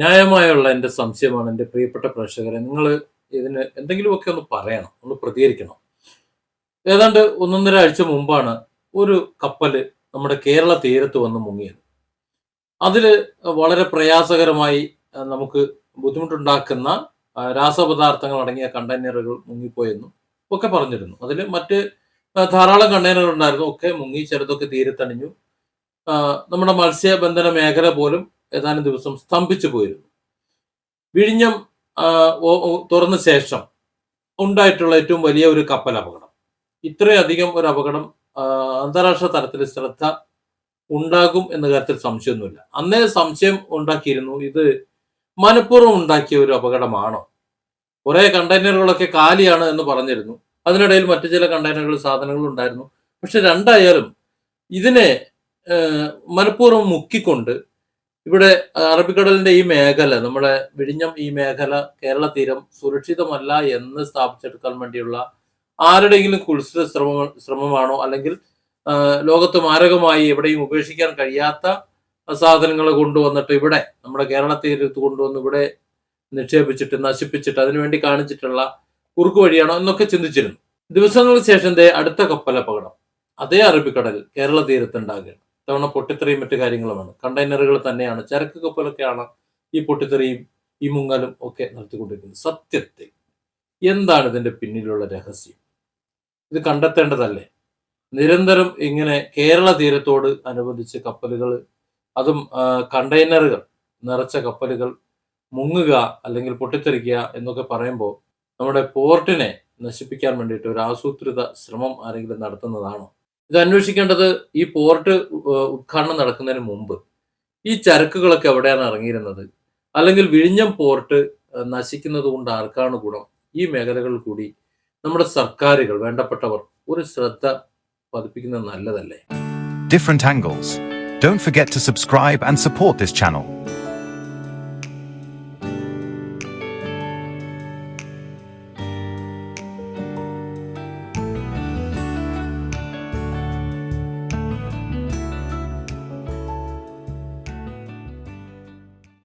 ന്യായമായുള്ള എന്റെ സംശയമാണ് എന്റെ പ്രിയപ്പെട്ട പ്രേക്ഷകരെ. നിങ്ങൾ ഇതിന് എന്തെങ്കിലുമൊക്കെ ഒന്ന് പറയണം ഒന്ന് പ്രതികരിക്കണം. ഏതാണ്ട് ഒന്നൊന്നര ആഴ്ച മുമ്പാണ് ഒരു കപ്പൽ നമ്മുടെ കേരള തീരത്ത് വന്ന് മുങ്ങിയത്. അതിൽ വളരെ പ്രയാസകരമായി നമുക്ക് ബുദ്ധിമുട്ടുണ്ടാക്കുന്ന രാസപദാർത്ഥങ്ങൾ അടങ്ങിയ കണ്ടെയ്നറുകൾ മുങ്ങിപ്പോയെന്നും ഒക്കെ പറഞ്ഞിരുന്നു. അതിൽ മറ്റ് ധാരാളം കണ്ടെയ്നറുകൾ ഉണ്ടായിരുന്നു. ഒക്കെ മുങ്ങി ചിലതൊക്കെ തീരത്തണിഞ്ഞു. നമ്മുടെ മത്സ്യബന്ധന മേഖല പോലും ഏതാനും ദിവസം സ്തംഭിച്ചു പോയിരുന്നു. വിഴിഞ്ഞം തുറന്ന ശേഷം ഉണ്ടായിട്ടുള്ള ഏറ്റവും വലിയ ഒരു കപ്പൽ അപകടം. ഇത്രയധികം ഒരു അപകടം അന്താരാഷ്ട്ര തലത്തിൽ ശ്രദ്ധ ഉണ്ടാകും എന്ന കാര്യത്തിൽ സംശയമൊന്നുമില്ല. അന്നേ സംശയം ഉണ്ടാക്കിയിരുന്നു ഇത് മനഃപൂർവം ഉണ്ടാക്കിയ ഒരു അപകടമാണോ? കുറെ കണ്ടെയ്നറുകളൊക്കെ കാലിയാണ് എന്ന് പറഞ്ഞിരുന്നു. അതിനിടയിൽ മറ്റു ചില കണ്ടെയ്നറുകൾ സാധനങ്ങൾ ഉണ്ടായിരുന്നു. പക്ഷെ രണ്ടായാലും ഇതിനെ മനഃപൂർവം മുക്കിക്കൊണ്ട് ഇവിടെ അറബിക്കടലിന്റെ ഈ മേഖല നമ്മുടെ വിഴിഞ്ഞം ഈ മേഖല കേരള തീരം സുരക്ഷിതമല്ല എന്ന് സ്ഥാപിച്ചെടുക്കാൻ വേണ്ടിയുള്ള ആരുടെയെങ്കിലും കുൽസിത ശ്രമ ശ്രമമാണോ? അല്ലെങ്കിൽ ലോകത്ത് മാരകമായി എവിടെയും ഉപേക്ഷിക്കാൻ കഴിയാത്ത സാധനങ്ങൾ കൊണ്ടുവന്നിട്ട് ഇവിടെ നമ്മുടെ കേരള തീരത്ത് കൊണ്ടുവന്ന് ഇവിടെ നിക്ഷേപിച്ചിട്ട് നശിപ്പിച്ചിട്ട് അതിനുവേണ്ടി കാണിച്ചിട്ടുള്ള കുറുക്ക് വഴിയാണോ എന്നൊക്കെ ചിന്തിച്ചിരുന്നു. ദിവസങ്ങൾക്ക് ശേഷം അടുത്ത കപ്പൽ അപകടം അതേ അറബിക്കടൽ കേരള തീരത്ത് ഉണ്ടാകുകയാണ് തവണ പൊട്ടിത്തെറിയും മറ്റു കാര്യങ്ങളുമാണ്. കണ്ടെയ്നറുകൾ തന്നെയാണ്. ചരക്ക് കപ്പലൊക്കെയാണ് ഈ പൊട്ടിത്തെറിയും ഈ മുങ്ങലും ഒക്കെ നടത്തിക്കൊണ്ടിരിക്കുന്നത്. സത്യത്തിൽ എന്താണ് ഇതിന്റെ പിന്നിലുള്ള രഹസ്യം? ഇത് കണ്ടെത്തേണ്ടതല്ലേ? നിരന്തരം ഇങ്ങനെ കേരള തീരത്തോട് അനുബന്ധിച്ച് കപ്പലുകൾ അതും കണ്ടെയ്നറുകൾ നിറച്ച കപ്പലുകൾ മുങ്ങുക അല്ലെങ്കിൽ പൊട്ടിത്തെറിക്കുക എന്നൊക്കെ പറയുമ്പോൾ നമ്മുടെ പോർട്ടിനെ നശിപ്പിക്കാൻ വേണ്ടിയിട്ട് ഒരു ആസൂത്രിത ശ്രമം ആരെങ്കിലും നടത്തുന്നതാണോ? ഇത് അന്വേഷിക്കേണ്ടത് ഈ പോർട്ട് ഉദ്ഘാടനം നടക്കുന്നതിന് മുമ്പ്. ഈ ചരക്കുകളൊക്കെ എവിടെയാണ് ഇറങ്ങിയിരുന്നത്? അല്ലെങ്കിൽ വിഴിഞ്ഞം പോർട്ട് നശിക്കുന്നത് കൊണ്ട് ആർക്കാണ് ഗുണം? ഈ മേഖലകളിൽ കൂടി നമ്മുടെ സർക്കാരുകൾ വേണ്ടപ്പെട്ടവർ ഒരു ശ്രദ്ധ പതിപ്പിക്കുന്നത് നല്ലതല്ലേ? Different angles don't forget to subscribe and support this channel.